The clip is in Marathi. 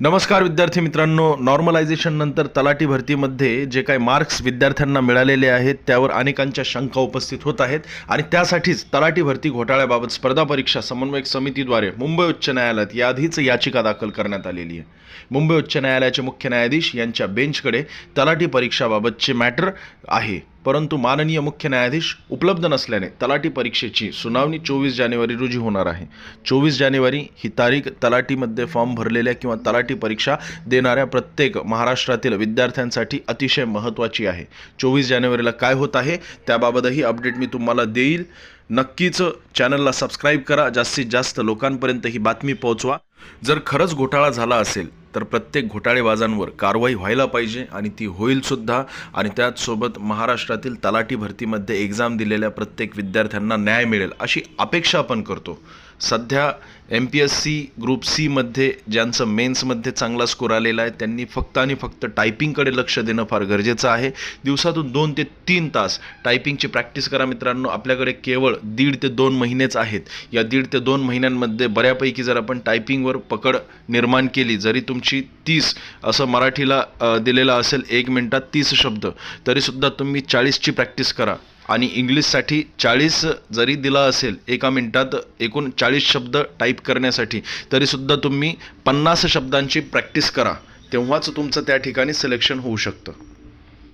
नमस्कार विद्यार्थी मित्रांनो नॉर्मलायझेशन नंतर तलाठी भरतीमध्ये जे काही मार्क्स विद्यार्थ्यांना मिळालेले आहेत त्यावर अनेकांच्या शंका उपस्थित होत आहेत आणि त्यासाठीच तलाठी भरती घोटाळ्याबाबत स्पर्धा परीक्षा समन्वयक समितीद्वारे मुंबई उच्च न्यायालयात याआधीच याचिका दाखल करण्यात आलेली आहे. मुंबई उच्च न्यायालयाचे मुख्य न्यायाधीश यांच्या बेंचकडे तलाठी परीक्षाबाबतचे मॅटर आहे. परंतु माननीय मुख्य न्यायाधीश उपलब्ध नसल्याने तलाठी परीक्षेची सुनावणी चोवीस जानेवारी रोजी होणार आहे. चोवीस जानेवारी ही तारीख तलाठीमध्ये फॉर्म भरलेल्या किंवा तलाठी परीक्षा देणाऱ्या प्रत्येक महाराष्ट्रातील विद्यार्थ्यांसाठी अतिशय महत्त्वाची आहे. चोवीस जानेवारीला काय होत आहे त्याबाबतही अपडेट मी तुम्हाला देईल. नक्कीच चॅनलला सबस्क्राईब करा. जास्तीत जास्त लोकांपर्यंत ही बातमी पोहोचवा. जर खरंच घोटाळा झाला असेल तर प्रत्येक घोटाळेबाजांवर कारवाई व्हायला पाहिजे आणि ती होईलसुद्धा आणि त्याचसोबत महाराष्ट्रातील तलाठी भरतीमध्ये एक्झाम दिलेल्या प्रत्येक विद्यार्थ्यांना न्याय मिळेल अशी अपेक्षा आपण करतो. सध्या M P S C group सीमध्ये ज्यांचं मेन्समध्ये चांगला स्कोर आलेला आहे त्यांनी फक्त आणि फक्त टायपिंगकडे लक्ष देणं फार गरजेचं आहे. दिवसातून दोन ते तीन तास टायपिंगची प्रॅक्टिस करा मित्रांनो. आपल्याकडे केवळ दीड ते दोन महिनेच आहेत. या दीड ते दोन महिन्यांमध्ये बऱ्यापैकी जर आपण टायपिंगवर पकड निर्माण केली जरी तुम तुमची तीस असं मराठीला दिलेलं असेल एक मिनटात तीस शब्द तरीसुद्धा तुम्ही चाळीसची प्रॅक्टिस करा. आणि इंग्लिशसाठी चाळीस जरी दिला असेल एका मिनटात एकूण चाळीस शब्द टाईप करण्यासाठी तरीसुद्धा तुम्ही पन्नास शब्दांची प्रॅक्टिस करा. तेव्हाच तुमचं त्या ठिकाणी सिलेक्शन होऊ शकतं.